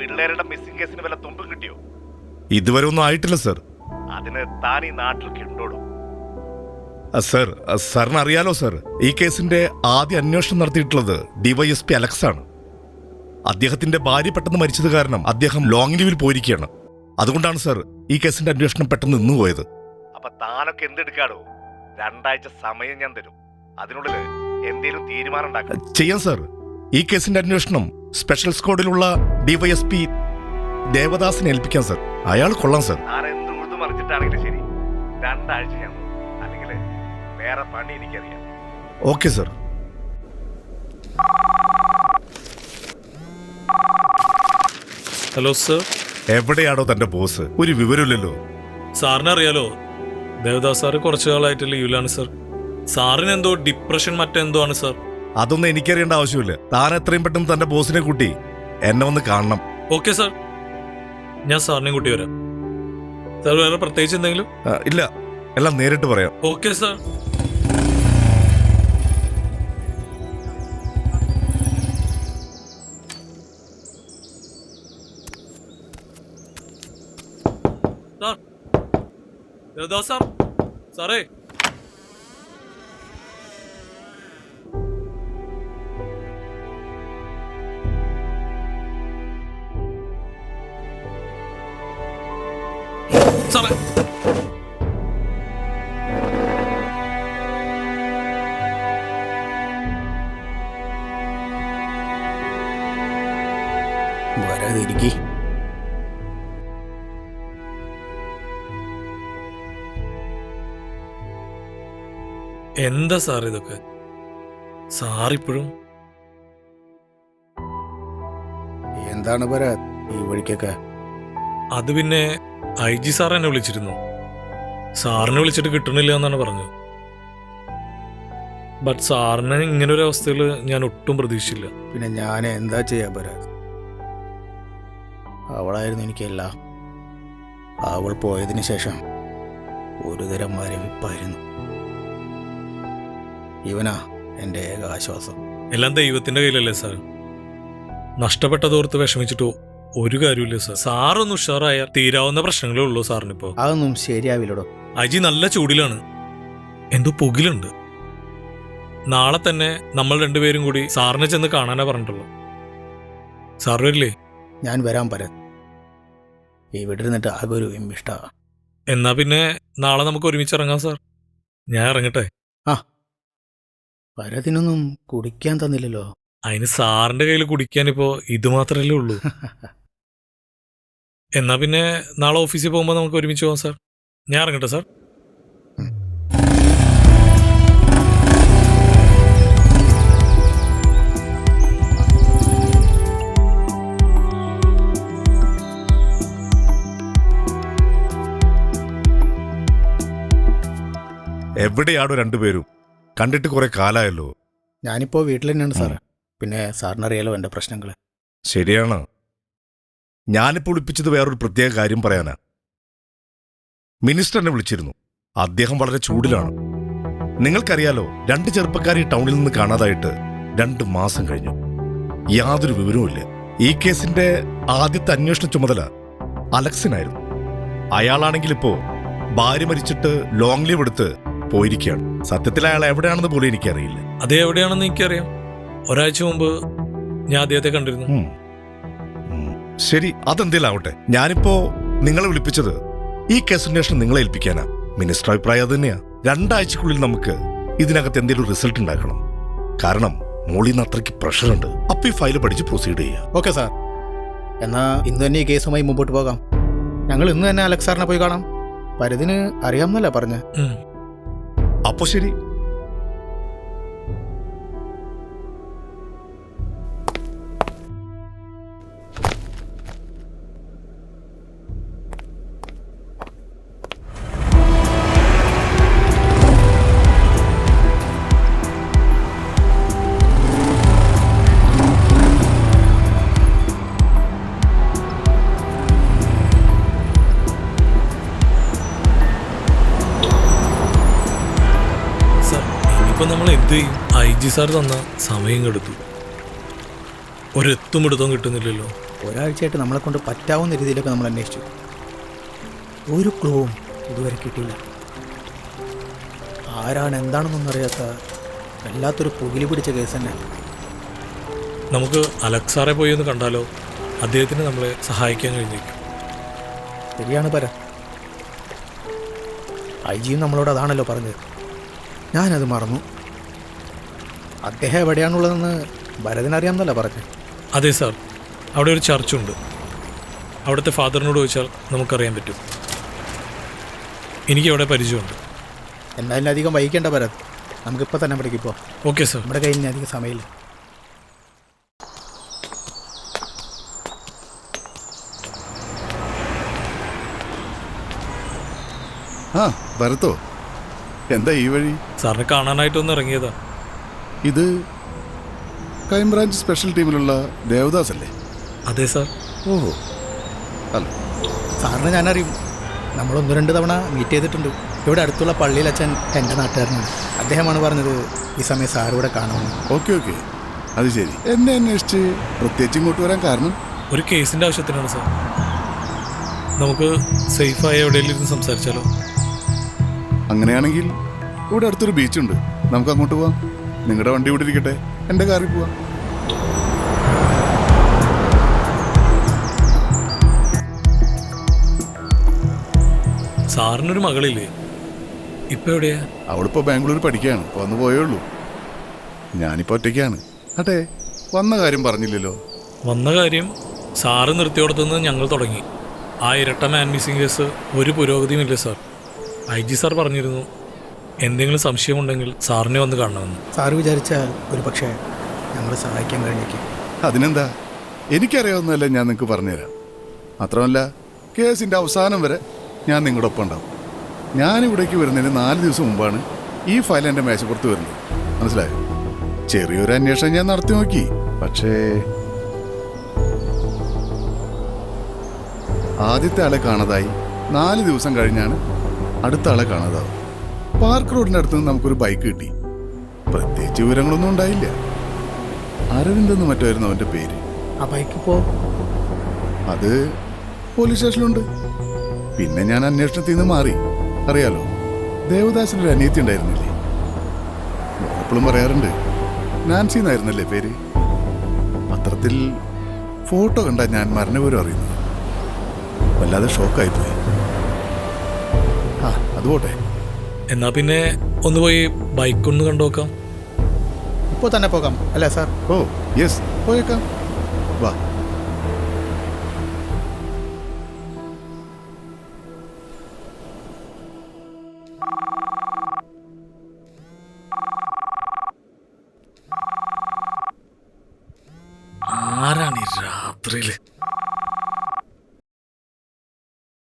പിള്ളേരുടെ മിസ്സിംഗ് കേസിന് വല്ല തുമ്പും കിട്ടിയോ? ഇതുവരെ ഒന്നും ആയിട്ടില്ല സർ അതിന് താൻ ഈ നാട്ടിലേക്ക് ഉണ്ടോടും? സർ സാറിന് അറിയാലോ സർ ഈ കേസിന്റെ ആദ്യ അന്വേഷണം നടത്തിയിട്ടുള്ളത് ഡിവൈഎസ്പി അലക്സ് ആണ്. അദ്ദേഹത്തിന്റെ ഭാര്യ പെട്ടെന്ന് മരിച്ചത് കാരണം അദ്ദേഹം ലോങ് ലീവിൽ പോയിരിക്കുകയാണ്. അതുകൊണ്ടാണ് സർ ഈ കേസിന്റെ അന്വേഷണം പെട്ടെന്ന് നിന്നുപോയത് അപ്പൊ താനൊക്കെ എന്തെടുക്കാടോ? രണ്ടാഴ്ച സമയം ഞാൻ തരും. അതിനുള്ളിൽ എന്തെങ്കിലും തീരുമാനം ചെയ്യാം സർ ഈ കേസിന്റെ അന്വേഷണം സ്പെഷ്യൽ സ്ക്വാഡിലുള്ള ഡിവൈഎസ്പി ദേവദാസിനെ ഏൽപ്പിക്കാം സർ. അയാൾ കൊള്ളാം സർ. ഉഴുതു മറിച്ചിട്ടാണെങ്കിലും ശരി. രണ്ടാഴ്ച ഞാൻ അല്ലെങ്കിൽ വേറെ പണി എനിക്കറിയാം. Okay sir. Hello sir. എവിടെയാണോ തന്റെ ബോസ്? ഒരു വിവരമില്ലല്ലോ. സാറിന് അറിയാലോ ദേവദാസ് സാറ് കുറച്ചു കാലമായിട്ട് ലീവിലാണ് സർ. സാറിന് എന്തോ ഡിപ്രഷൻ മറ്റെന്തോ ആണ് സർ. അതൊന്നും എനിക്കറിയേണ്ട ആവശ്യമില്ല. താൻ എത്രയും പെട്ടെന്ന് തന്റെ ബോസിനെ കൂട്ടി എന്നെ ഒന്ന് കാണണം. ഓക്കെ സാർ ഞാൻ സാറിനെയും കൂട്ടി വരാം. സാർ വേറെ പ്രത്യേകിച്ച് എന്തെങ്കിലും? ആ, ഇല്ല. എല്ലാം നേരിട്ട് പറയാം. Okay sir. സാർ? സാറേ. സാറേ വരാതിരിക്കി. എന്താ സാർ ഇതൊക്കെ? സാറിപ്പോഴും? എന്താണ് പരാ ഈ വഴിക്കൊക്കെ? അത് പിന്നെ ഐ ജി സാർ എന്നെ വിളിച്ചിരുന്നു. സാറിനെ വിളിച്ചിട്ട് കിട്ടണില്ല എന്നാണ് പറഞ്ഞത്. ബട്ട് സാറിന് ഇങ്ങനെ ഒരു അവസ്ഥയിൽ ഞാൻ ഒട്ടും പ്രതീക്ഷിച്ചില്ല. പിന്നെ ഞാൻ എന്താ ചെയ്യാൻ പോരാ? അവളായിരുന്നു എനിക്കെല്ലാം. അവൾ പോയതിന് ശേഷം ഒരു തരം മരവിപ്പായിരുന്നു. ഇവനാ എന്റെ ഏക ആശ്വാസം എല്ലാം ദൈവത്തിന്റെ കയ്യിലല്ലേ സാർ? നഷ്ടപ്പെട്ടതോർത്ത് വിഷമിച്ചിട്ടോ? ഒരു കാര്യമില്ല സാർ സാറൊന്ന് ഉഷാറായ തീരാവുന്ന പ്രശ്നങ്ങളേ ഉള്ളൂ സാറിനിപ്പോ. അതൊന്നും ശരിയാവില്ലടോ അജി നല്ല ചൂടിലാണ്. എന്തോ പുകിലുണ്ട്. നാളെ തന്നെ നമ്മൾ രണ്ടുപേരും കൂടി സാറിനെ ചെന്ന് കാണാനാ പറഞ്ഞിട്ടുള്ളൂ. സാർ വരില്ലേ? ഞാൻ വരാൻ പറയാം. ഇവിടെ ഇരുന്നിട്ട് ആകെ ഒരു ഇഷ്ട എന്നാ പിന്നെ നാളെ നമുക്ക് ഒരുമിച്ച് ഇറങ്ങാം സാർ ഞാൻ ഇറങ്ങട്ടെ. ആ. വരതിനൊന്നും കുടിക്കാൻ തന്നില്ലല്ലോ. അതിന് സാറിന്റെ കയ്യിൽ കുടിക്കാനിപ്പോ ഇത് മാത്രമല്ലേ ഉള്ളൂ. എന്നാ പിന്നെ നാളെ ഓഫീസിൽ പോകുമ്പോൾ നമുക്ക് ഒരുമിച്ച് പോകാം സാർ. ഞാൻ ഇറങ്ങട്ടെ സാർ. എവിടെയാണോ രണ്ടുപേരും? കണ്ടിട്ട് കുറെ കാലായല്ലോ. ഞാനിപ്പോൾ വീട്ടിൽ തന്നെയാണ് സാർ പിന്നെ സാറിനറിയാലോ എന്റെ പ്രശ്നങ്ങൾ ശരിയാണ്. ഞാനിപ്പോൾ വിളിപ്പിച്ചത് വേറൊരു പ്രത്യേക കാര്യം പറയാനാണ് മിനിസ്റ്റർ എന്നെ വിളിച്ചിരുന്നു. അദ്ദേഹം വളരെ ചൂടിലാണ്. നിങ്ങൾക്കറിയാലോ രണ്ട് ചെറുപ്പക്കാരെ ഈ ടൗണിൽ നിന്ന് കാണാതായിട്ട് രണ്ട് മാസം കഴിഞ്ഞു. യാതൊരു വിവരവുമില്ല ഈ കേസിന്റെ ആദ്യത്തെ അന്വേഷണ ചുമതല അലക്സിനായിരുന്നു. അയാളാണെങ്കിൽ ഇപ്പോ ഭാര്യ മരിച്ചിട്ട് ലോങ് ലീവ് എടുത്ത് പോയിരിക്കുകയാണ്. സത്യത്തിൽ അയാൾ എവിടെയാണെന്ന് പോലും എനിക്കറിയില്ല. അത് എവിടെയാണെന്ന് എനിക്കറിയാം. ഒരാഴ്ച മുമ്പ് ഞാൻ അദ്ദേഹത്തെ കണ്ടിരുന്നു. ശരി അതെന്തേലാവട്ടെ. ഞാനിപ്പോ നിങ്ങളെ വിളിപ്പിച്ചത് ഈ കേസ് അന്വേഷണം നിങ്ങളെ ഏൽപ്പിക്കാനാ. മിനിസ്റ്റർ അഭിപ്രായം അത് തന്നെയാ. രണ്ടാഴ്ചക്കുള്ളിൽ നമുക്ക് ഇതിനകത്ത് എന്തെങ്കിലും റിസൾട്ട് ഉണ്ടാക്കണം. കാരണം മോളിൽ നിന്ന് അത്രയ്ക്ക് പ്രഷറുണ്ട് അപ്പൊ ഈ ഫയൽ പഠിച്ച് പ്രൊസീഡ് ചെയ്യുക ഓക്കെ സാർ. എന്നാ ഇന്ന് തന്നെ ഈ കേസുമായി മുമ്പോട്ട് പോകാം. ഞങ്ങൾ ഇന്ന് തന്നെ അലക്സാറിനെ പോയി കാണാം. പരതിന് അറിയാമെന്നല്ല പറഞ്ഞ. അപ്പൊ ശരി. ജി സാർ തന്ന സമയം കെടുത്തു. ഒരെത്തും എത്തും ഇടുത്തവും കിട്ടുന്നില്ലല്ലോ. ഒരാഴ്ചയായിട്ട് നമ്മളെ കൊണ്ട് പറ്റാവുന്ന രീതിയിലൊക്കെ നമ്മൾ അന്വേഷിച്ചു. ഒരു ക്ലൂവും ഇതുവരെ കിട്ടിയില്ല. ആരാണ് എന്താണെന്നൊന്നും അറിയാത്ത വല്ലാത്തൊരു പുകിലി പിടിച്ച കേസ് തന്നെ. നമുക്ക് അലക്സാറെ പോയി ഒന്ന് കണ്ടാലോ? അദ്ദേഹത്തിന് നമ്മളെ സഹായിക്കാൻ കഴിഞ്ഞേക്കും. ശരിയാണ് പര. ഐ ജിയും നമ്മളോട് അതാണല്ലോ പറഞ്ഞത്. ഞാനത് മറന്നു. അദ്ദേഹം എവിടെയാണുള്ളതെന്ന് ഭരതനറിയാമെന്നല്ല പറഞ്ഞത് അതെ സാർ. അവിടെ ഒരു ചർച്ചുണ്ട്. അവിടുത്തെ ഫാദറിനോട് ചോദിച്ചാൽ നമുക്കറിയാൻ പറ്റും. എനിക്ക് അവിടെ പരിചയമുണ്ട്. എന്തായാലും അധികം വൈകിക്കേണ്ട ഭരത്. നമുക്കിപ്പോൾ തന്നെ ഇവിടേക്ക് ഇപ്പോൾ ഓക്കെ സാർ. നമ്മുടെ കയ്യിൽ അധികം സമയമില്ല. ആ ഭരത്തോ എന്താ ഈ വഴി? സാറിനെ കാണാനായിട്ടൊന്ന് ഇറങ്ങിയതാ. ഇത് ക്രൈംബ്രാഞ്ച് സ്പെഷ്യൽ ടീമിലുള്ള ദേവദാസ് അല്ലേ അതെ സാർ. ഓ അല്ല. സാറിന് ഞാനറിയും. നമ്മൾ ഒന്ന് രണ്ട് തവണ മീറ്റ് ചെയ്തിട്ടുണ്ട്. ഇവിടെ അടുത്തുള്ള പള്ളിയിൽ അച്ഛൻ എന്റെ നാട്ടുകാരനാണ്. അദ്ദേഹമാണ് പറഞ്ഞത് ഈ സമയം സാർ ഇവിടെ കാണുമെന്ന്. Okay okay. അത് ശരി. എന്നെ അന്വേഷിച്ച് പ്രത്യേകിച്ച് ഇങ്ങോട്ട് വരാൻ കാരണം? ഒരു കേസിന്റെ ആവശ്യത്തിനാണ് സാർ. നമുക്ക് സേഫായ എവിടെയെങ്കിലും ഇരുന്ന് സംസാരിച്ചാലോ? അങ്ങനെയാണെങ്കിൽ ഇവിടെ അടുത്തൊരു ബീച്ചുണ്ട്. നമുക്ക് അങ്ങോട്ട് പോവാം. നിങ്ങളുടെ വണ്ടി ഇവിടെ ഇരിക്കട്ടെ. എന്റെ കാറിൽ പോവാം. സാറിനൊരു മകളില്ലേ? ഇപ്പൊ എവിടെയാ? അവളിപ്പോ ബാംഗ്ലൂർ പഠിക്കുകയാണ്. ഇപ്പൊ വന്ന് പോയേ ഉള്ളൂ. ഞാനിപ്പോൾ ഒറ്റയ്ക്കാണ്. അട്ടെ വന്ന കാര്യം പറഞ്ഞില്ലല്ലോ. വന്ന കാര്യം സാറ് നിർത്തിയോടത്തുനിന്ന് ഞങ്ങൾ തുടങ്ങി. ആ ഇരട്ട മാൻ മിസ്സിംഗ് കേസ് ഒരു പുരോഗതിയുമില്ല സാർ. ഐ ജി സാർ പറഞ്ഞിരുന്നു. എന്തെങ്കിലും സംശയമുണ്ടെങ്കിൽ സാറിനെ ഒന്ന് കാണണമെന്ന്. സാറ് വിചാരിച്ചാൽ ഒരു പക്ഷേ ഞങ്ങളെ സഹായിക്കാൻ കഴിഞ്ഞേക്കും. അതിനെന്താ? എനിക്കറിയാവുന്നതല്ല ഞാൻ നിങ്ങൾക്ക് പറഞ്ഞുതരാം. മാത്രമല്ല കേസിന്റെ അവസാനം വരെ ഞാൻ നിങ്ങളുടെ ഒപ്പം ഉണ്ടാവും. ഞാൻ ഇവിടേക്ക് വരുന്നതിന് നാല് ദിവസം മുമ്പാണ് ഈ ഫയൽ എന്റെ മേശപ്പുറത്ത് വരുന്നത്. മനസ്സിലായോ? ചെറിയൊരു അന്വേഷണം ഞാൻ നടത്തി നോക്കി. പക്ഷേ ആദ്യത്തെ ആളെ കാണാതായി നാല് ദിവസം കഴിഞ്ഞാണ് അടുത്ത ആളെ കാണാതാവും പാർക്ക് റോഡിന്റെ അടുത്ത് നിന്ന് നമുക്കൊരു ബൈക്ക് കിട്ടി. പ്രത്യേകിച്ച് വിവരങ്ങളൊന്നും ഉണ്ടായില്ല. അരവിന്ദ് എന്ന് മറ്റായിരുന്നു അവന്റെ പേര്. ആ ബൈക്ക് ഇപ്പോ? അത് പോലീസ് സ്റ്റേഷനിലുണ്ട്. പിന്നെ ഞാൻ അന്വേഷണത്തിൽ നിന്ന് മാറി. അറിയാലോ ദേവദാസിനൊരു അനിയത്തി ഉണ്ടായിരുന്നില്ലേ? എപ്പോഴും പറയാറുണ്ട് നാൻസി എന്നായിരുന്നല്ലേ പേര്? പത്രത്തിൽ ഫോട്ടോ കണ്ട ഞാൻ മരണവിവരം അറിയുന്നത്. വല്ലാതെ ഷോക്കായിപ്പോയി. ആ അത് പോട്ടെ. എന്നാ പിന്നെ ഒന്ന് പോയി ബൈക്ക് ബൈക്കൊന്ന് കണ്ടുനോക്കാം. ഇപ്പോൾ തന്നെ പോകാം അല്ലേ സാർ? ഓ യെസ് പോയേക്കാം. വാ. ആരാണ് ഈ രാത്രിയിൽ?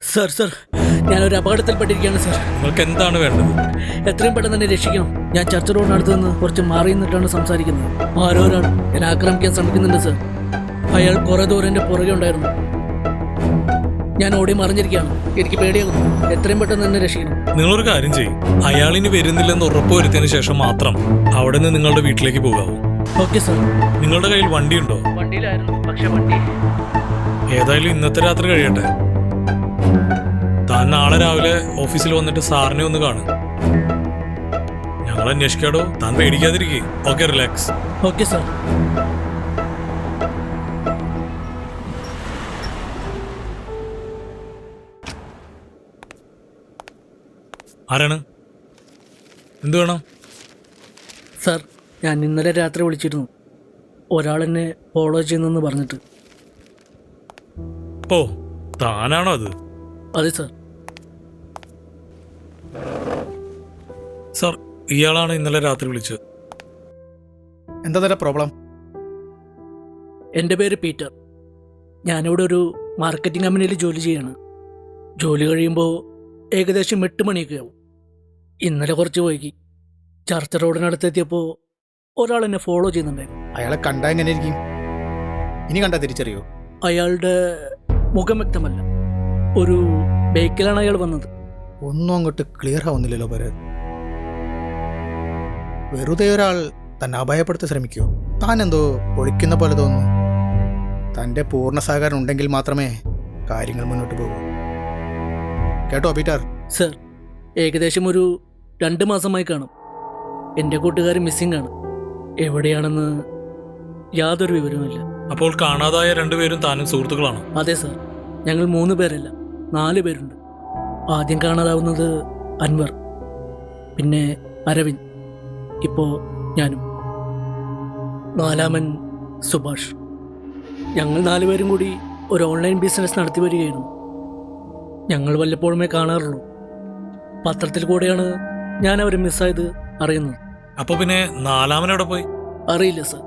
സർ സർ ഞാനൊരു അപകടത്തിൽപ്പെട്ടിരിക്കുകയാണ് സാർ നിങ്ങൾക്ക് എന്താണ് വേണ്ടത്? എത്രയും പെട്ടെന്ന് തന്നെ രക്ഷിക്കണം. ഞാൻ ചർച്ച റോഡിനടുത്ത് നിന്ന് കുറച്ച് മാറി നിന്നിട്ടാണ് സംസാരിക്കുന്നത്. ആരോ ഒരാൾ എന്നെ ആക്രമിക്കാൻ ശ്രമിക്കുന്നുണ്ട് സർ അയാൾ കുറേ ദൂരം എന്റെ പുറകെ ഉണ്ടായിരുന്നു. ഞാൻ ഓടി മറിഞ്ഞിരിക്കുകയാണ്. എനിക്ക് പേടിയാകുന്നു. എത്രയും പെട്ടെന്ന് തന്നെ രക്ഷിക്കണം. നിങ്ങളൊരു കാര്യം ചെയ്യും. അയാളിന് വരുന്നില്ലെന്ന് ഉറപ്പുവരുത്തിയതിനു ശേഷം മാത്രം അവിടെ നിന്ന് നിങ്ങളുടെ വീട്ടിലേക്ക് പോകാവൂ. ഓക്കെ സാർ നിങ്ങളുടെ കയ്യിൽ വണ്ടിയുണ്ടോ? വണ്ടിയിലായിരുന്നു. പക്ഷെ വണ്ടി ഏതായാലും ഇന്നത്തെ രാത്രി കഴിയട്ടെ. താൻ നാളെ രാവിലെ ഓഫീസിൽ വന്നിട്ട് സാറിനെ ഒന്ന് കാണും. ഞങ്ങൾ അന്വേഷിക്കാടോ? താൻ പേടിക്കാതിരിക്കേ. Okay relax okay sir. ആരാണ്? എന്തു വേണം? സാർ ഞാൻ ഇന്നലെ രാത്രി വിളിച്ചിരുന്നു. ഒരാൾ എന്നെ ഫോളോ ചെയ്യുന്നെന്ന് പറഞ്ഞിട്ട്. ഓ താനാണോ അത്? അതെ സർ. സാർ ഇയാളാണ് ഇന്നലെ രാത്രി വിളിച്ചത്. എന്താ തരാ പ്രോബ്ലം? എന്റെ പേര് പീറ്റർ. ഞാനിവിടെ ഒരു മാർക്കറ്റിംഗ് കമ്പനിയിൽ ജോലി ചെയ്യാണ്. ജോലി കഴിയുമ്പോൾ ഏകദേശം എട്ട് മണിയൊക്കെ ആവും. ഇന്നലെ കുറച്ച് വൈകി. ചർച്ച റോഡിനടുത്തെത്തിയപ്പോൾ ഒരാൾ എന്നെ ഫോളോ ചെയ്യുന്നുണ്ടായിരുന്നു. അയാളെ കണ്ടാൽ എങ്ങനെ ഇരിക്കും ഇനി കണ്ടാൽ തിരിച്ചറിയോ? അയാളുടെ മുഖം വ്യക്തമല്ല. ഒരു ബൈക്കിലാണ് അയാൾ വന്നത്. ഒന്നും അങ്ങോട്ട് ക്ലിയർ ആവുന്നില്ലല്ലോ ഭരത്. വെറുതെ ഒരാൾ തന്നെ അപായപ്പെടുത്താൻ ശ്രമിക്കുമോ താൻ എന്തോ ഒഴിക്കുന്ന പോലെ തോന്നുന്നു. തന്റെ പൂർണ സഹകരണം ഉണ്ടെങ്കിൽ മാത്രമേ കാര്യങ്ങൾ മുന്നോട്ട് പോകൂ. കേട്ടോ പീറ്റർ? സർ ഏകദേശം ഒരു രണ്ട് മാസമായി കാണും. എന്റെ കൂട്ടുകാർ മിസ്സിംഗ് ആണ്. എവിടെയാണെന്ന് യാതൊരു വിവരവുമില്ല. അപ്പോൾ കാണാതായ രണ്ടുപേരും താനും സുഹൃത്തുക്കളാണ്? അതെ സർ. ഞങ്ങൾ മൂന്ന് പേരല്ല നാല് പേരുണ്ട്. ആദ്യം കാണാതാവുന്നത് അൻവർ പിന്നെ അരവിന്ദ്. ഇപ്പോൾ ഞാനും. നാലാമൻ സുഭാഷ്. ഞങ്ങൾ നാലുപേരും കൂടി ഒരു ഓൺലൈൻ ബിസിനസ് നടത്തി വരികയായിരുന്നു. ഞങ്ങൾ വല്ലപ്പോഴുമേ കാണാറുള്ളൂ. പത്രത്തിൽ കൂടെയാണ് ഞാൻ അവരെ മിസ്സായത് അറിയുന്നത്. അപ്പോൾ പിന്നെ നാലാമനോടെ പോയി? അറിയില്ല സർ.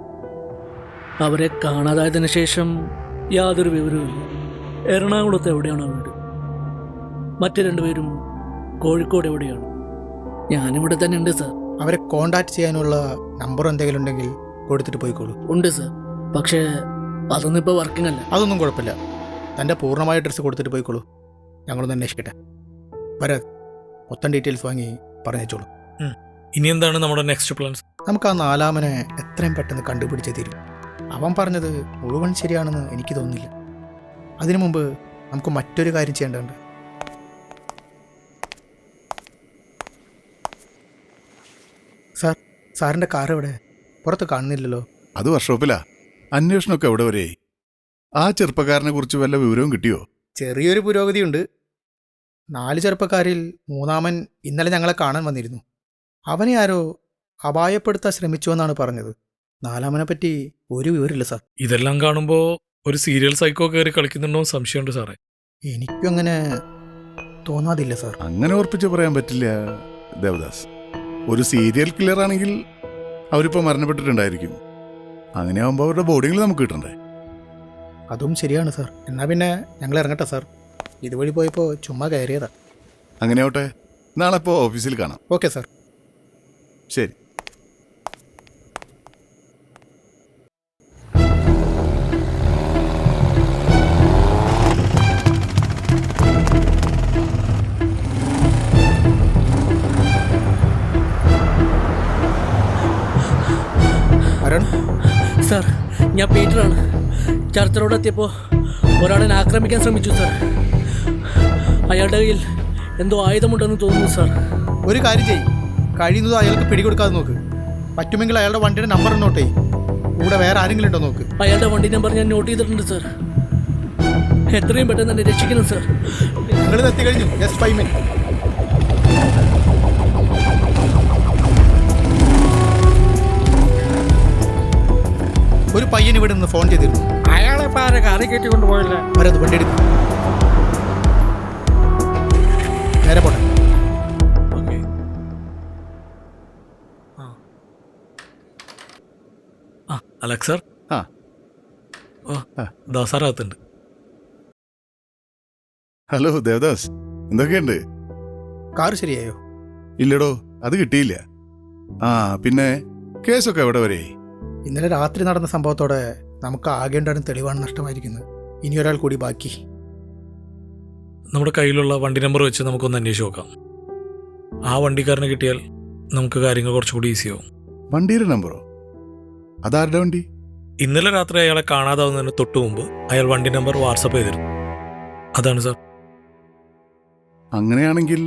അവരെ കാണാതായതിനു ശേഷം യാതൊരു വിവരവുമില്ല എറണാകുളത്ത് എവിടെയാണ് വീട്. മറ്റു രണ്ടുപേരും കോഴിക്കോട് എവിടെയാണ്? ഞാനിവിടെ തന്നെ ഉണ്ട് സർ. അവരെ കോണ്ടാക്ട് ചെയ്യാനുള്ള നമ്പർ എന്തെങ്കിലും ഉണ്ടെങ്കിൽ കൊടുത്തിട്ട് പോയിക്കോളൂ. ഉണ്ട് സർ പക്ഷേ അതൊന്നും ഇപ്പോൾ വർക്കിംഗ് അല്ല. അതൊന്നും കുഴപ്പമില്ല. തന്റെ പൂർണമായ അഡ്രസ്സ് കൊടുത്തിട്ട് പോയിക്കോളൂ. ഞങ്ങളൊന്ന് അന്വേഷിക്കട്ടെ. ഭരത് മൊത്തം ഡീറ്റെയിൽസ് വാങ്ങി പറഞ്ഞേച്ചോളൂ. ഇനി എന്താണ് നമ്മുടെ നെക്സ്റ്റ് പ്ലാൻസ് നമുക്ക് ആ നാലാമനെ എത്രയും പെട്ടെന്ന് കണ്ടുപിടിച്ചേ തീരും. അവൻ പറഞ്ഞത് മുഴുവൻ ശരിയാണെന്ന് എനിക്ക് തോന്നുന്നില്ല. അതിനു മുമ്പ് നമുക്ക് മറ്റൊരു കാര്യം ചെയ്യേണ്ടതുണ്ട്. സാർ സാറിന്റെ കാർ എവിടെ പുറത്ത് കാണുന്നില്ലല്ലോ. അത് വർക്ക്ഷോപ്പിലാ. അന്വേഷണമൊക്കെ എവിടെ വരെ ആ ചെറുപ്പക്കാരനെ കുറിച്ച് വല്ല വിവരവും കിട്ടിയോ? ചെറിയൊരു പുരോഗതിയുണ്ട്. നാല് ചെറുപ്പക്കാരിൽ മൂന്നാമൻ ഇന്നലെ ഞങ്ങളെ കാണാൻ വന്നിരുന്നു. അവനെ ആരോ അപായപ്പെടുത്താൻ ശ്രമിച്ചു എന്നാണ് പറഞ്ഞത്. നാലാമനെ പറ്റി ഒരു വിവരമില്ല സാർ. ഇതെല്ലാം കാണുമ്പോൾ ഒരു സീരിയൽ സൈക്കോ കയറി കളിക്കുന്നുണ്ടോ സംശയമുണ്ട് സാറേ. എനിക്കും അങ്ങനെ തോന്നാതില്ല സാർ. അങ്ങനെ ഓർപ്പിച്ച് പറയാൻ പറ്റില്ല ദേവദാസ്. ഒരു സീരിയൽ കില്ലർ ആണെങ്കിൽ അവരിപ്പോൾ മരണപ്പെട്ടിട്ടുണ്ടായിരിക്കും. അങ്ങനെയാവുമ്പോൾ അവരുടെ ബോർഡിങ്ങിൽ നമുക്ക് കിട്ടണ്ടേ? അതും ശരിയാണ് സാർ. എന്നാ പിന്നെ ഞങ്ങൾ ഇറങ്ങട്ടെ സാർ. ഇതുവഴി പോയപ്പോൾ ചുമ്മാ കയറിയതാ. അങ്ങനെ ആവട്ടെ നാളെ ഇപ്പോൾ ഓഫീസിൽ കാണാം. Okay sir. ശരി. അരുൺ സാർ ഞാൻ പീറ്ററാണ്. ചർച്ച റോഡ് എത്തിയപ്പോൾ ഒരാളെ ആക്രമിക്കാൻ ശ്രമിച്ചു സാർ. അയാളുടെ കയ്യിൽ എന്തോ ആയുധമുണ്ടെന്ന് തോന്നുന്നു സാർ. ഒരു കാര്യം ചെയ്യ്. കഴിയുന്നത് അയാൾക്ക് പിടികൊടുക്കാതെ നോക്ക്. പറ്റുമെങ്കിൽ അയാളുടെ വണ്ടിയുടെ നമ്പർ നോട്ടേ കൂടെ വേറെ ആരെങ്കിലും ഉണ്ടോ നോക്ക്. അയാളുടെ വണ്ടി നമ്പർ ഞാൻ നോട്ട് ചെയ്തിട്ടുണ്ട് സാർ. എത്രയും പെട്ടെന്ന് തന്നെ രക്ഷിക്കണം സാർ. നിങ്ങൾ എത്തി കഴിഞ്ഞു ജസ്റ്റ് ഫൈവ് മിനിറ്റ് ഒരു പയ്യൻ ഇവിടെ നിന്ന് ഫോൺ ചെയ്തിരുന്നു. അയാളെ പാരെ കറി കയറ്റി കൊണ്ടുപോയില്ല? അവരത് വണ്ടി എടുക്കും നേരെ പോട്ടെ. ഓക്കെ. ആ. Alex sir? ആ. ആ. ഹലോ ദേവദാസ്. എന്തൊക്കെയുണ്ട്? കാർ ശരിയായോ? ഇല്ലടോ അത് കിട്ടിയില്ല. ആ പിന്നെ കേസൊക്കെ എവിടെ വരെയായി ഇന്നലെ രാത്രി നടന്ന സംഭവത്തോടെ നമുക്ക് ആകേണ്ടാണ് തെളിവാണ് നഷ്ടമായിരിക്കുന്നത്. ഇനി ഒരാൾ കൂടി ബാക്കി. നമ്മുടെ കയ്യിലുള്ള വണ്ടി നമ്പർ വെച്ച് നമുക്കൊന്ന് അന്വേഷിച്ച് നോക്കാം. ആ വണ്ടിക്കാരന് കിട്ടിയാൽ നമുക്ക് കാര്യങ്ങൾ കുറച്ചുകൂടി ഈസി ആവും. വണ്ടിയുടെ നമ്പറോ അതാരുടെ വണ്ടി? ഇന്നലെ രാത്രി അയാളെ കാണാതാവുന്നതിന് തൊട്ടു മുമ്പ് അയാൾ വണ്ടി നമ്പർ വാട്സപ്പ് ചെയ്തിരുന്നു. അതാണ് സാർ അങ്ങനെയാണെങ്കിൽ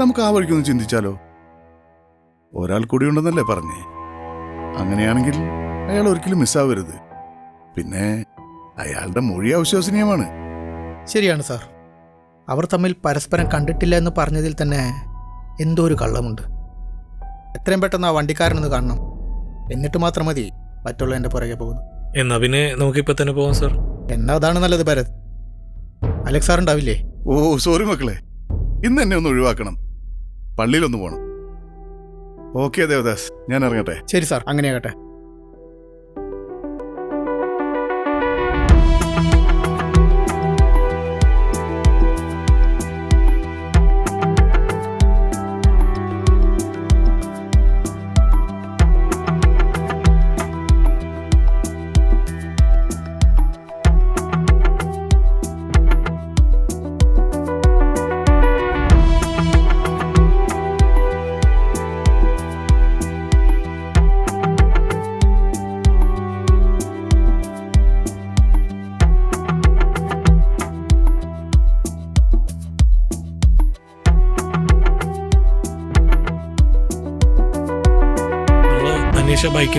നമുക്ക് ആ വഴിക്കൊന്ന് ചിന്തിച്ചാലോ? ഒരാൾ കൂടി ഉണ്ടെന്നല്ലേ പറഞ്ഞേ? അങ്ങനെയാണെങ്കിൽ അയാൾ ഒരിക്കലും മിസ്സാവരുത്. പിന്നെ അയാളുടെ മൊഴി അവിശ്വസനീയമാണ്. ശരിയാണ് സാർ. അവർ തമ്മിൽ പരസ്പരം കണ്ടിട്ടില്ല എന്ന് പറഞ്ഞതിൽ തന്നെ എന്തോ ഒരു കള്ളമുണ്ട്. എത്രയും പെട്ടെന്ന് ആ വണ്ടിക്കാരനൊന്ന് കാണണം. എന്നിട്ട് മാത്രം മതി മറ്റുള്ള എന്റെ പുറകെ പോകുന്നു എന്നാ പിന്നെ നമുക്കിപ്പോൾ തന്നെ പോകാം സാർ. എന്നാ അതാണ് നല്ലത് ഭരത്. അലക്സ് സാർ ഉണ്ടാവില്ലേ? ഓ സോറി മക്കളെ. ഇന്ന് എന്നെ ഒന്ന് ഒഴിവാക്കണം. പള്ളിയിലൊന്ന് പോകണം ഓക്കെ ദേവദാസ് ഞാൻ ഇറങ്ങട്ടെ. ശരി സാർ അങ്ങനെയാകട്ടെ.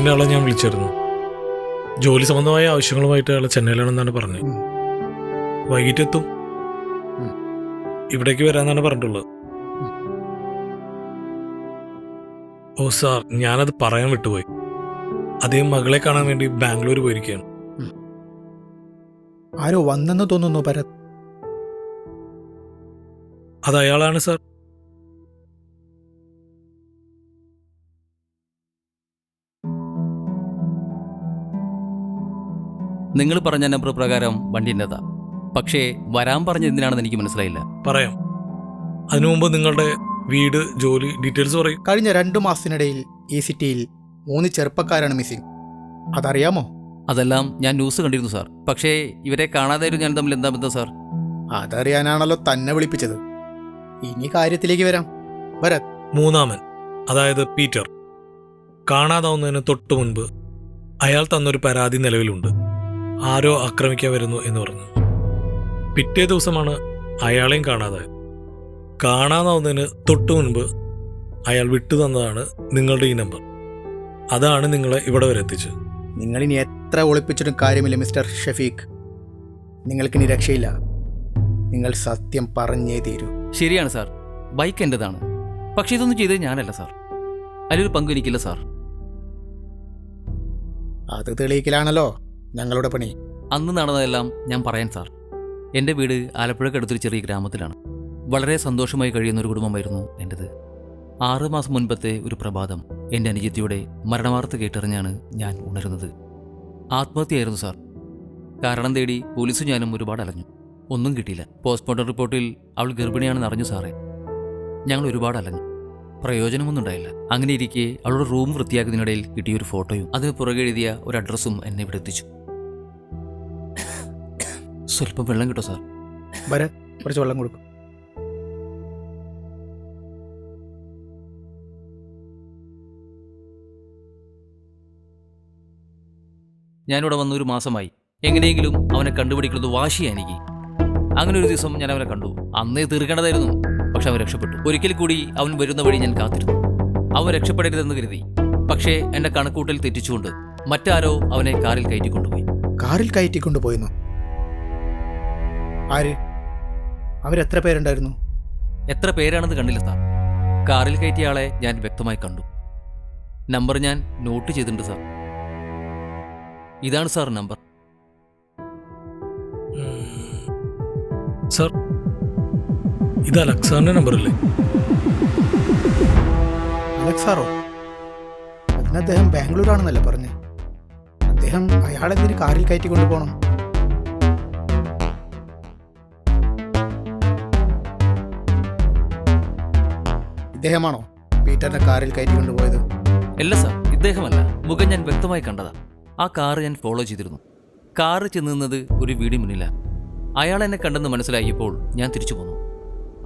ബൈക്കിന്റെ ആളെ ഞാൻ വിളിച്ചിരുന്നു. ജോലി സംബന്ധമായ ആവശ്യങ്ങളുമായിട്ട് അയാൾ ചെന്നൈയിലാണെന്നാണ് പറഞ്ഞത്. വൈകിട്ട് എത്തും. ഇവിടേക്ക് വരാന്നാണ് പറഞ്ഞിട്ടുള്ളത്. ഓ സാർ ഞാനത് പറയാൻ വിട്ടുപോയി. അദ്ദേഹം മകളെ കാണാൻ വേണ്ടി ബാംഗ്ലൂർ പോയിരിക്കുകയാണ്. ആരോ വന്നെന്ന് തോന്നുന്നു ഭരത് അത് അയാളാണ് സാർ. നിങ്ങൾ പറഞ്ഞ നമ്പർ പ്രകാരം വണ്ടി എന്നതാ പക്ഷേ വരാൻ പറഞ്ഞ എന്തിനാണെന്ന് എനിക്ക് മനസ്സിലായില്ല. പറയാം. അതിനു മുമ്പ് നിങ്ങളുടെ വീട് ജോലി ഡീറ്റെയിൽസ് പറയും. കഴിഞ്ഞ രണ്ടു മാസത്തിനിടയിൽ ഈ സിറ്റിയിൽ മൂന്ന് ചെറുപ്പക്കാരാണ് മിസ്സിംഗ് അതറിയാമോ? അതെല്ലാം ഞാൻ ന്യൂസ് കണ്ടിരുന്നു സാർ പക്ഷേ ഇവരെ കാണാതായിരുന്നു ഞാൻ തമ്മിൽ എന്താ ബന്ധം സാർ അതറിയാനാണല്ലോ തന്നെ വിളിപ്പിച്ചത്. ഇനി കാര്യത്തിലേക്ക് വരാം. ഭരത്. മൂന്നാമൻ അതായത് പീറ്റർ. കാണാതാവുന്നതിന് തൊട്ടു മുൻപ് അയാൾ തന്നൊരു പരാതി നിലവിലുണ്ട്. ആരോ ആക്രമിക്കാൻ വരുന്നു എന്ന് പറഞ്ഞു. പിറ്റേ ദിവസമാണ് അയാളെയും കാണാതായത് കാണാതാവുന്നതിന് തൊട്ടു മുൻപ് അയാൾ വിട്ടു തന്നതാണ് നിങ്ങളുടെ ഈ നമ്പർ. അതാണ് നിങ്ങളെ ഇവിടെ വരെ എത്തിച്ചത്. നിങ്ങളിനി എത്ര ഒളിപ്പിച്ചിട്ടും കാര്യമില്ല മിസ്റ്റർ ഷഫീഖ്. നിങ്ങൾക്കിനി രക്ഷയില്ല. നിങ്ങൾ സത്യം പറഞ്ഞേ തീരൂ. ശരിയാണ് സാർ. ബൈക്ക് എന്റെതാണ് പക്ഷേ ഇതൊന്നും ചെയ്തത് ഞാനല്ല സാർ. അതിലൊരു പങ്ക് എനിക്കില്ല സാർ. അത് തെളിയിക്കലാണല്ലോ. ഞങ്ങളുടെ പണി. അന്ന് നടന്നതെല്ലാം ഞാൻ പറയാൻ സാർ. എന്റെ വീട് ആലപ്പുഴക്കടുത്തൊരു ചെറിയ ഗ്രാമത്തിലാണ്. വളരെ സന്തോഷമായി കഴിയുന്ന ഒരു കുടുംബമായിരുന്നു എന്റെത്. ആറ് മാസം മുൻപത്തെ ഒരു പ്രഭാതം എന്റെ അനുജത്തിയുടെ മരണവാർത്ത കേട്ടറിഞ്ഞാണ് ഞാൻ ഉണരുന്നത്. ആത്മഹത്യയായിരുന്നു സാർ. കാരണം തേടി പോലീസും ഞാനും ഒരുപാട് അലഞ്ഞു. ഒന്നും കിട്ടിയില്ല. പോസ്റ്റ്മോർട്ടം റിപ്പോർട്ടിൽ അവൾ ഗർഭിണിയാണെന്ന് അറിഞ്ഞു സാറേ. ഞങ്ങൾ ഒരുപാട് അലഞ്ഞു. പ്രയോജനമൊന്നും ഉണ്ടായില്ല അങ്ങനെ ഇരിക്കെ അവളുടെ റൂം വൃത്തിയാക്കുന്നതിനിടയിൽ കിട്ടിയ ഒരു ഫോട്ടോയും അതിന് പുറകെ എഴുതിയ ഒരു അഡ്രസ്സും എന്നെ ഇവിടെ എത്തിച്ചു. സ്വല്പം വെള്ളം കിട്ടോ സാർ? ഭരത് കുറച്ച് വെള്ളം കൊടുക്കും. ഞാനിവിടെ വന്ന ഒരു മാസമായി. എങ്ങനെയെങ്കിലും അവനെ കണ്ടുപിടിക്കുന്നത് വാശിയാണ് എനിക്ക് അങ്ങനെ ഒരു ദിവസം ഞാൻ അവനെ കണ്ടു. അന്നേ തീർക്കേണ്ടതായിരുന്നു. പക്ഷെ അവൻ രക്ഷപ്പെട്ടു. ഒരിക്കൽ കൂടി അവൻ വരുന്ന വഴി ഞാൻ കാത്തിരുന്നു. അവൻ രക്ഷപ്പെടരുതെന്ന് കരുതി. പക്ഷേ എന്റെ കണക്കൂട്ടൽ തെറ്റിച്ചുകൊണ്ട് മറ്റാരോ അവനെ കാറിൽ കയറ്റിക്കൊണ്ടുപോയി. കാറിൽ കയറ്റിക്കൊണ്ട് പോയെന്നു ആര്? അവരെത്ര പേരുണ്ടായിരുന്നു? എത്ര പേരാണെന്ന് കണ്ടില്ല സാർ കാറിൽ കയറ്റിയ ആളെ ഞാൻ വ്യക്തമായി കണ്ടു. നമ്പർ ഞാൻ നോട്ട് ചെയ്തിട്ടുണ്ട് സാർ. ഇതാണ് സാർ നമ്പർ. സാർ ഇത് അലക്സാറിന്റെ നമ്പർ അല്ലേ അലക്സാറോ? അതിന് അദ്ദേഹം ബാംഗ്ലൂരാണെന്നല്ലേ പറഞ്ഞത് അദ്ദേഹം അയാളെന്തിന് കാറിൽ കയറ്റി പോകണം ഇദ്ദേഹമാണോ പീറ്ററിന്റെ കാറിൽ കയറ്റി കൊണ്ടുപോയത് അല്ല സാർ ഇദ്ദേഹമല്ല. മുഖം ഞാൻ വ്യക്തമായി കണ്ടതാ. ആ കാറ് ഞാൻ ഫോളോ ചെയ്തിരുന്നു. കാറ് ചെന്ന് നിന്നത് ഒരു വീടി മുന്നിലാണ് അയാൾ എന്നെ കണ്ടെന്ന് മനസ്സിലാക്കിയപ്പോൾ ഞാൻ തിരിച്ചു പോന്നു.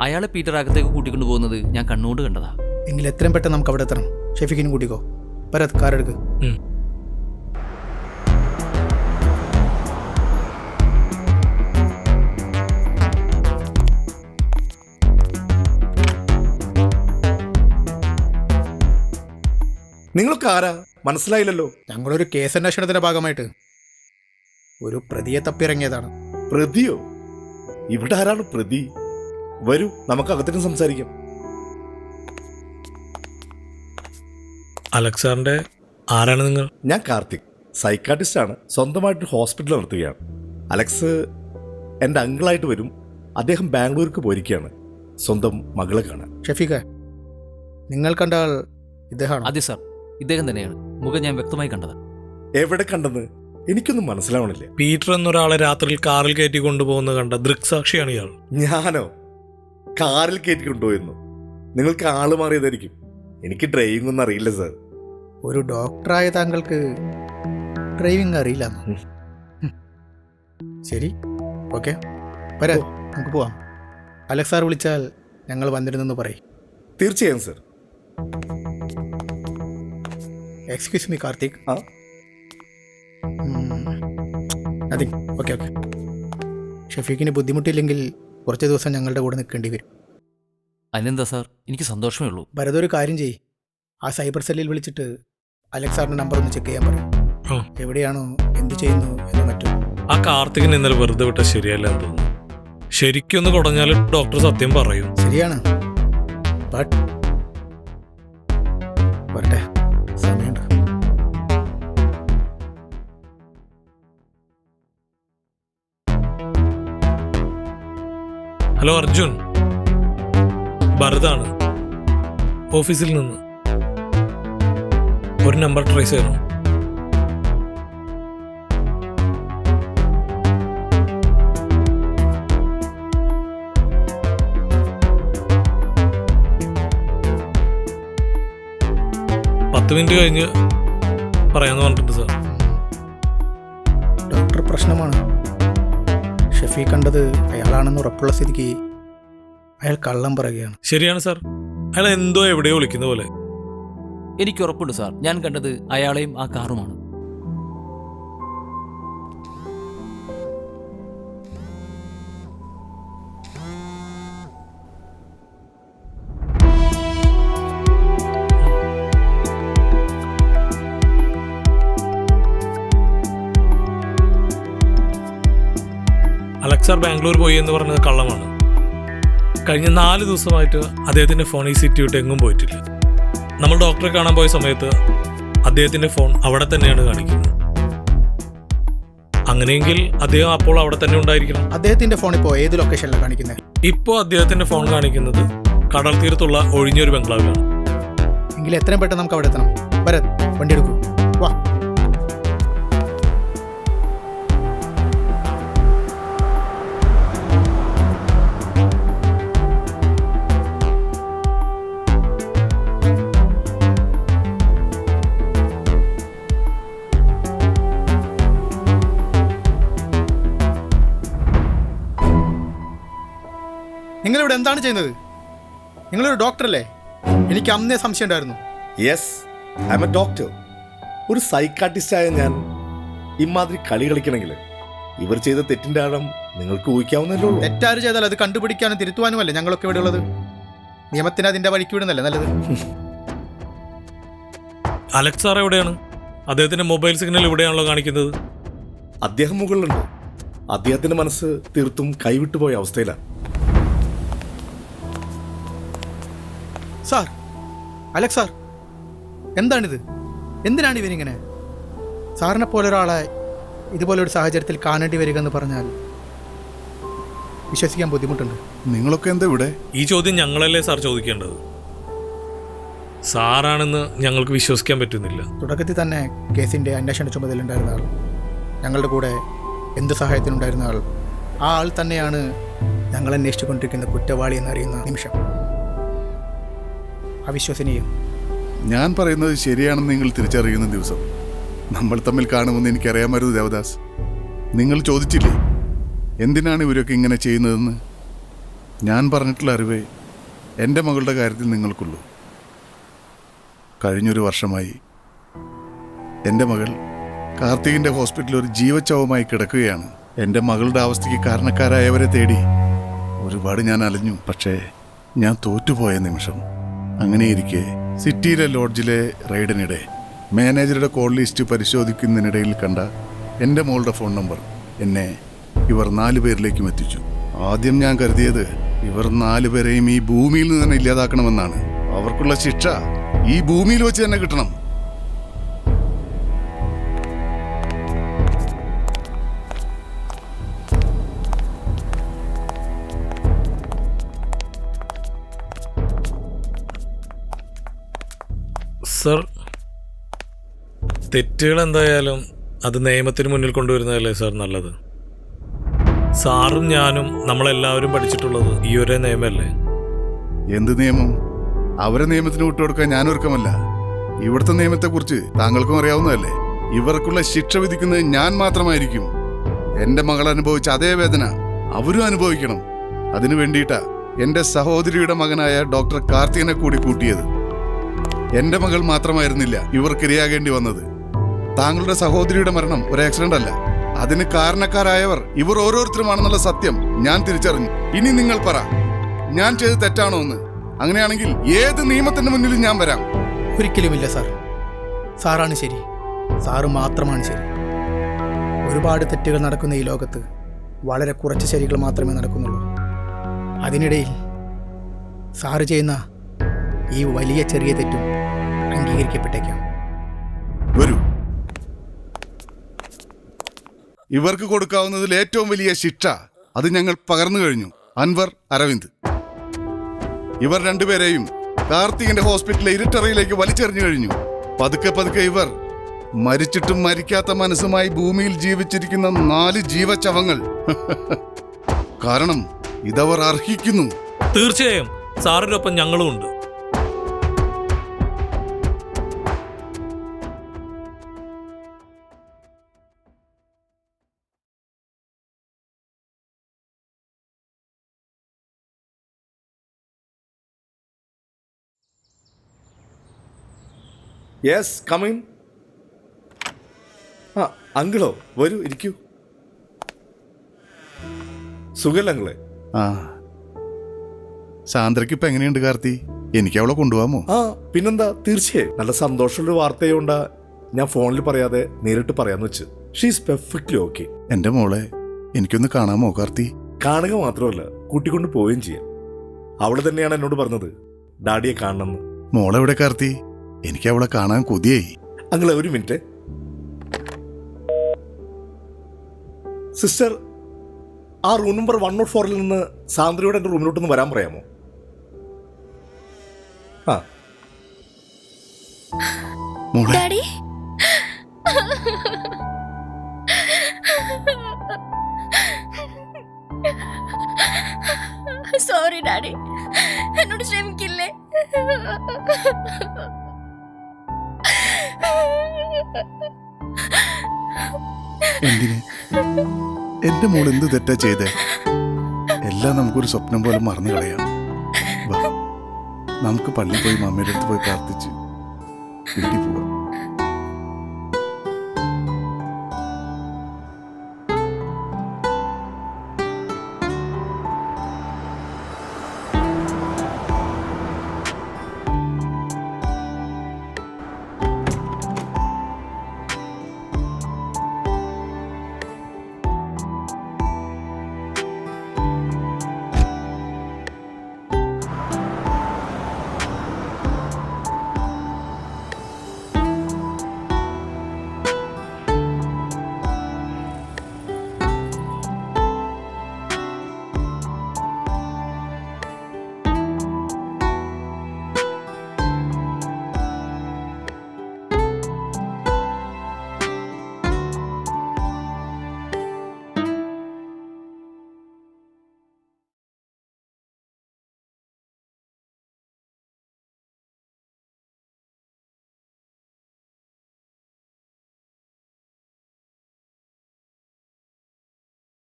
അയാളെ പീറ്റർ അകത്തേക്ക് കൂട്ടിക്കൊണ്ടു പോകുന്നത് ഞാൻ കണ്ണുകൊണ്ട് കണ്ടതാ. എങ്കിൽ എത്രയും പെട്ടെന്ന് നമുക്ക് അവിടെ എത്തണം. ഷെഫിക്കിനും കൂട്ടിക്കോ. പരത് കാർ നിങ്ങൾക്ക് ആരാ? മനസ്സിലായില്ലല്ലോ. ഞങ്ങളൊരു കേസന്വേഷണത്തിന്റെ ഭാഗമായിട്ട്. ഒരു പ്രതിയെ തപ്പിറങ്ങിയതാണ് പ്രതിയോ? ഇവിടെ ആരാണ് പ്രതി? വരൂ നമുക്ക് അകത്തിനും സംസാരിക്കാം. അലക്സാറിന്റെ ആരാണ് നിങ്ങൾ? ഞാൻ കാർത്തിക്. സൈക്കാട്രിസ്റ്റ് ആണ്. സ്വന്തമായിട്ട് ഹോസ്പിറ്റൽ നടത്തുകയാണ്. അലക്സ് എന്റെ അങ്കിളായിട്ട് വരും. അദ്ദേഹം ബാംഗ്ലൂർക്ക് പോയിരിക്കുകയാണ്. സ്വന്തം മകളെ കാണാൻ. ഷഫീഖ നിങ്ങൾ കണ്ടാൽ ഇദ്ദേഹമാണ്? ഇദ്ദേഹമാണോ അതെ സാർ ഇദ്ദേഹം തന്നെയാണ്. മുഖം ഞാൻ വ്യക്തമായി കണ്ടത്. എവിടെ കണ്ടെന്ന് എനിക്കൊന്നും മനസ്സിലാവണില്ല. പീറ്റർ എന്നൊരാളെ രാത്രിയിൽ കാറിൽ കയറ്റി കൊണ്ടുപോകുന്നത് കണ്ട ദൃക്സാക്ഷിയാണ് ഇയാൾ. ഞാനോ? കാറിൽ കയറ്റി കൊണ്ടുപോയിരുന്നു നിങ്ങൾക്ക് ആൾ മാറിയതായിരിക്കും. എനിക്ക് ഡ്രൈവിംഗ് ഒന്നും അറിയില്ല സർ. ഒരു ഡോക്ടറായ താങ്കൾക്ക് ഡ്രൈവിംഗ്. ഉം. ശരി. ഓക്കെ. വരാ നമുക്ക് പോവാം. അലക്സ് സാർ വിളിച്ചാൽ ഞങ്ങൾ വന്നിരുന്നെന്ന് പറയും. തീർച്ചയായും സാർ. എക്സ്ക്യൂസ് മീ കാർത്തിക് ആ? അതെ ഓക്കെ ഓക്കെ ഷഫീഖിന് ബുദ്ധിമുട്ടില്ലെങ്കിൽ കുറച്ച് ദിവസം ഞങ്ങളുടെ കൂടെ നിൽക്കേണ്ടി വരും. അതിനെന്താ സാർ എനിക്ക് സന്തോഷമേ ഉള്ളൂ. ഭരത് ഒരു കാര്യം ചെയ്യ്. ആ സൈബർ സെല്ലിൽ വിളിച്ചിട്ട് അലക്സ് സാറിന്റെ നമ്പർ ഒന്ന് ചെക്ക് ചെയ്യാൻ പറയും. ആ. എവിടെയാണോ എന്ത് ചെയ്യുന്നു എന്ന് മറ്റും. ആ കാർത്തികൻ ഇന്നലെ വെറുതെ വിട്ട ശരിയല്ല എന്ന് തോന്നുന്നു. ശരിക്കും ഒന്ന് കുടഞ്ഞാൽ ഡോക്ടർ സത്യം പറയും. ശരിയാണ്. ബട്ട് വരട്ടെ. ഹലോ അർജുൻ. ഭരതാണ്. ഓഫീസിൽ നിന്ന്. ഒരു നമ്പർ ട്രേസ് ചെയ്യണം. പത്ത് മിനിറ്റ് കഴിഞ്ഞ് പറയാന്ന് പറഞ്ഞിട്ടുണ്ട് സാർ. ഡോക്ടർ പ്രശ്നമാണ്. ഷെഫി കണ്ടത് അയാളാണെന്ന് ഉറപ്പുള്ള സ്ഥിതിക്ക് അയാൾ കള്ളം പറയുകയാണ്. ശരിയാണ് സാർ. അയാൾ എന്തോ എവിടെയോ വിളിക്കുന്ന പോലെ. എനിക്ക് ഉറപ്പുണ്ട് സാർ. ഞാൻ കണ്ടത് അയാളെയും ആ കാറുമാണ്. അലക്സാർ ബാംഗ്ലൂർ പോയി എന്ന് പറഞ്ഞത് കള്ളമാണ്. കഴിഞ്ഞ നാല് ദിവസമായിട്ട് അദ്ദേഹത്തിന്റെ ഫോൺ ഈ സിറ്റി വിട്ട് എങ്ങും പോയിട്ടില്ല. നമ്മൾ ഡോക്ടറെ കാണാൻ പോയ സമയത്ത് അദ്ദേഹത്തിന്റെ ഫോൺ അവിടെ തന്നെയാണ് കാണിക്കുന്നത്. അങ്ങനെയെങ്കിൽ അദ്ദേഹം അപ്പോൾ അവിടെ തന്നെ ഉണ്ടായിരിക്കണം. അദ്ദേഹത്തിന്റെ ഫോൺ ഇപ്പോൾ ഏത് ലൊക്കേഷനിലാണ് കാണിക്കുന്നത്? ഇപ്പോൾ അദ്ദേഹത്തിന്റെ ഫോൺ കാണിക്കുന്നത് കടൽ തീരത്തുള്ള ഒഴിഞ്ഞൊരു ബംഗ്ലാവിലാണ്. എങ്കിൽ എത്രയും പെട്ടെന്ന് നമുക്ക് അവിടെ എത്തണം. ഭരത് വണ്ടി എടുക്കൂ. വാ. എന്താണ് ചെയ്യുന്നത്? നിങ്ങളൊരു ഡോക്ടറല്ലേ? എനിക്ക് അന്നേ സംശയം ഉണ്ടായിരുന്നു. Yes I am a doctor ഒരു സൈക്കാട്ടിസ്റ്റായ ഞാൻ ഇമാതിരി കളി കളിക്കണമെങ്കിൽ. ഇവർ ചെയ്ത തെറ്റിന്റെ ആഴം നിങ്ങൾക്ക് ഊഹിക്കാവുന്നല്ലോ തെറ്റാര് ചെയ്താൽ അത് കണ്ടുപിടിക്കാനും തിരുത്തുവാനുമല്ലേ ഞങ്ങളൊക്കെ ഇവിടെ ഉള്ളത്? നിയമത്തിന് അതിന്റെ വഴിക്ക് വിടുന്നല്ലേ നല്ലത്? അലക്സാർ എവിടെയാണ്? അദ്ദേഹത്തിന്റെ മൊബൈൽ സിഗ്നൽ ഇവിടെയാണല്ലോ കാണിക്കുന്നത്. അദ്ദേഹം മുകളിലുണ്ട്. അദ്ദേഹത്തിന്റെ മനസ്സ് തീർത്തും കൈവിട്ടുപോയ അവസ്ഥയിലാണ്. സാർ അലക്സ് സാർ എന്താണിത്? എന്തിനാണ് ഇവരിങ്ങനെ? സാറിനെ പോലെ ഒരാളെ ഇതുപോലൊരു സാഹചര്യത്തിൽ കാണേണ്ടി വരിക എന്ന് പറഞ്ഞാൽ വിശ്വസിക്കാൻ ബുദ്ധിമുട്ടുണ്ട്. നിങ്ങളൊക്കെ എന്താ ഇവിടെ? ഈ ചോദ്യം ഞങ്ങളല്ലേ സാർ ചോദിക്കേണ്ടത്? സാറാണെന്ന് ഞങ്ങൾക്ക് വിശ്വസിക്കാൻ പറ്റുന്നില്ല. തുടക്കത്തിൽ തന്നെ കേസിന്റെ അന്വേഷണ ചുമതല ഉണ്ടായിരുന്ന ആൾ ഞങ്ങളുടെ കൂടെ എന്ത് സഹായത്തിനുണ്ടായിരുന്ന ആൾ ആ ആൾ തന്നെയാണ് ഞങ്ങൾ അന്വേഷിച്ചുകൊണ്ടിരിക്കുന്ന കുറ്റവാളി എന്നറിയുന്ന നിമിഷം. അവിശ്വസനീയം. ഞാൻ പറയുന്നത് ശരിയാണെന്ന് നിങ്ങൾ തിരിച്ചറിയുന്ന ദിവസം നമ്മൾ തമ്മിൽ കാണുമെന്ന് എനിക്കറിയാമായിരുന്നു ദേവദാസ്. നിങ്ങൾ ചോദിച്ചില്ലേ എന്തിനാണ് ഇവരൊക്കെ ഇങ്ങനെ ചെയ്യുന്നതെന്ന്? ഞാൻ പറഞ്ഞിട്ടുള്ള അറിവേ എന്റെ മകളുടെ കാര്യത്തിൽ നിങ്ങൾക്കുള്ളൂ. കഴിഞ്ഞൊരു വർഷമായി എന്റെ മകൾ കാർത്തികിന്റെ ഹോസ്പിറ്റലിൽ ഒരു ജീവച്ചവമായി കിടക്കുകയാണ്. എന്റെ മകളുടെ അവസ്ഥയ്ക്ക് കാരണക്കാരായവരെ തേടി ഒരുപാട് ഞാൻ അലഞ്ഞു പക്ഷേ ഞാൻ തോറ്റുപോയ നിമിഷം അങ്ങനെയിരിക്കെ സിറ്റിയിലെ ലോഡ്ജിലെ റെയ്ഡിനിടെ മാനേജറുടെ കോൾ ലിസ്റ്റ് പരിശോധിക്കുന്നതിനിടയിൽ കണ്ട എന്റെ മോളുടെ ഫോൺ നമ്പർ എന്നെ ഇവർ നാലു പേരിലേക്കും എത്തിച്ചു. ആദ്യം ഞാൻ കരുതിയത് ഇവർ നാലു പേരെയും ഈ ഭൂമിയിൽ നിന്ന് തന്നെ ഇല്ലാതാക്കണമെന്നാണ്. അവർക്കുള്ള ശിക്ഷ ഈ ഭൂമിയിൽ വെച്ച് തന്നെ കിട്ടണം. സർ തെറ്റുകൾ എന്തായാലും അത് നിയമത്തിന് മുന്നിൽ കൊണ്ടുവരുന്നതല്ലേ സാർ നല്ലത്? സാറും ഞാനും നമ്മളെല്ലാവരും പഠിച്ചിട്ടുള്ളത് ഈ ഒരേ നിയമല്ലേ? എന്ത് നിയമം? അവരെ നിയമത്തിന് വിട്ടുകൊടുക്കാൻ ഞാൻ ഒരുക്കമല്ല. ഇവിടുത്തെ നിയമത്തെക്കുറിച്ച് താങ്കൾക്കും അറിയാവുന്നതല്ലേ? ഇവർക്കുള്ള ശിക്ഷ വിധിക്കുന്നത് ഞാൻ മാത്രമായിരിക്കും. എന്റെ മകൾ അനുഭവിച്ച അതേ വേദന അവരും അനുഭവിക്കണം. അതിനു വേണ്ടിയിട്ടാ എന്റെ സഹോദരിയുടെ മകനായ ഡോക്ടർ കാർത്തികനെ കൂടി കൂട്ടിയത്. എന്റെ മകൾ മാത്രമായിരുന്നില്ല ഇവർക്കിരയാകേണ്ടി വന്നത്. താങ്കളുടെ സഹോദരിയുടെ മരണം ഒരു ആക്സിഡന്റ് അല്ല. അതിന് കാരണക്കാരായവർ ഇവർ ഓരോരുത്തരുമാണെന്നുള്ള സത്യം ഞാൻ തിരിച്ചറിഞ്ഞു. ഇനി നിങ്ങൾ പറ ഞാൻ ചെയ്ത് തെറ്റാണോ എന്ന്? അങ്ങനെയാണെങ്കിൽ ഏത് നിയമത്തിന്റെ മുന്നിലും ഞാൻ വരാം? ഒരിക്കലുമില്ല സാർ. സാറാണ് ശരി. സാറ് മാത്രമാണ് ശരി. ഒരുപാട് തെറ്റുകൾ നടക്കുന്ന ഈ ലോകത്ത് വളരെ കുറച്ച് ശരികൾ മാത്രമേ നടക്കുന്നുള്ളൂ. അതിനിടയിൽ സാറ് ചെയ്യുന്ന ഈ വലിയ ചെറിയ തെറ്റും അംഗീകരിക്കപ്പെട്ടേക്കാം. വരൂ. ഇവർക്ക് കൊടുക്കാവുന്നതിൽ ഏറ്റവും വലിയ ശിക്ഷ അത് ഞങ്ങൾ പകർന്നു കഴിഞ്ഞു. അൻവർ അരവിന്ദ്. ഇവർ രണ്ടുപേരെയും കാർത്തികന്റെ ഹോസ്പിറ്റലിലെ ഇരുട്ടറയിലേക്ക് വലിച്ചെറിഞ്ഞു കഴിഞ്ഞു. പതുക്കെ പതുക്കെ ഇവർ മരിച്ചിട്ടും മരിക്കാത്ത മനസ്സുമായി ഭൂമിയിൽ ജീവിച്ചിരിക്കുന്ന നാല് ജീവചവങ്ങൾ കാരണം ഇതവർ അർഹിക്കുന്നു. തീർച്ചയായും സാറിനൊപ്പം ഞങ്ങളും ഉണ്ട് യെസ് കമിൻ ആ അങ്കിളോ വരൂ ഇരിക്കൂ. സുഖല്ല അങ്കിളെ? ആ. സാന്ദ്രയ്ക്ക് ഇപ്പൊ എങ്ങനെയുണ്ട് കാർത്തി? എനിക്ക് അവളെ കൊണ്ടുപോകാമോ? ആ പിന്നെന്താ? തീർച്ചയായും. നല്ല സന്തോഷമുള്ള വാർത്തയുണ്ടാ ഞാൻ ഫോണിൽ പറയാതെ നേരിട്ട് പറയാന്ന് വെച്ച്. ഷീസ് പെർഫെക്റ്റ്ലി ഓക്കെ എന്റെ മോളെ എനിക്കൊന്ന് കാണാമോ കാർത്തി? കാണുക മാത്രമല്ല കൂട്ടിക്കൊണ്ട് പോവുകയും ചെയ്യാം. അവൾ തന്നെയാണ് എന്നോട് പറഞ്ഞത്. ഡാഡിയെ കാണണമെന്ന്. മോളെവിടെ കാർത്തി? എനിക്ക് അവളെ കാണാൻ കൊതിയായി. അങ്ങളെ ഒരു മിനിറ്റ്. സിസ്റ്റർ ആ റൂം നമ്പർ വൺ നോട്ട് ഫോറിൽ നിന്ന് സാന്ദ്രയുടെ എന്റെ റൂമിലോട്ടൊന്ന് വരാൻ പറയാമോ? ആ. മോളെ. ഡാഡി. Sorry daddy. എന്നോട് ക്ഷമിക്കില്ലേ? എന്തിന്? എന്റെ മോൾ എന്ത് തെറ്റാ ചെയ്തേ? എല്ലാം നമുക്കൊരു സ്വപ്നം പോലെ മറന്നു കളയാം. നമുക്ക് പള്ളി പോയി മമ്മിയുടെ അടുത്ത് പോയി പ്രാർത്ഥിച്ച് വീട്ടിൽ പോവാം.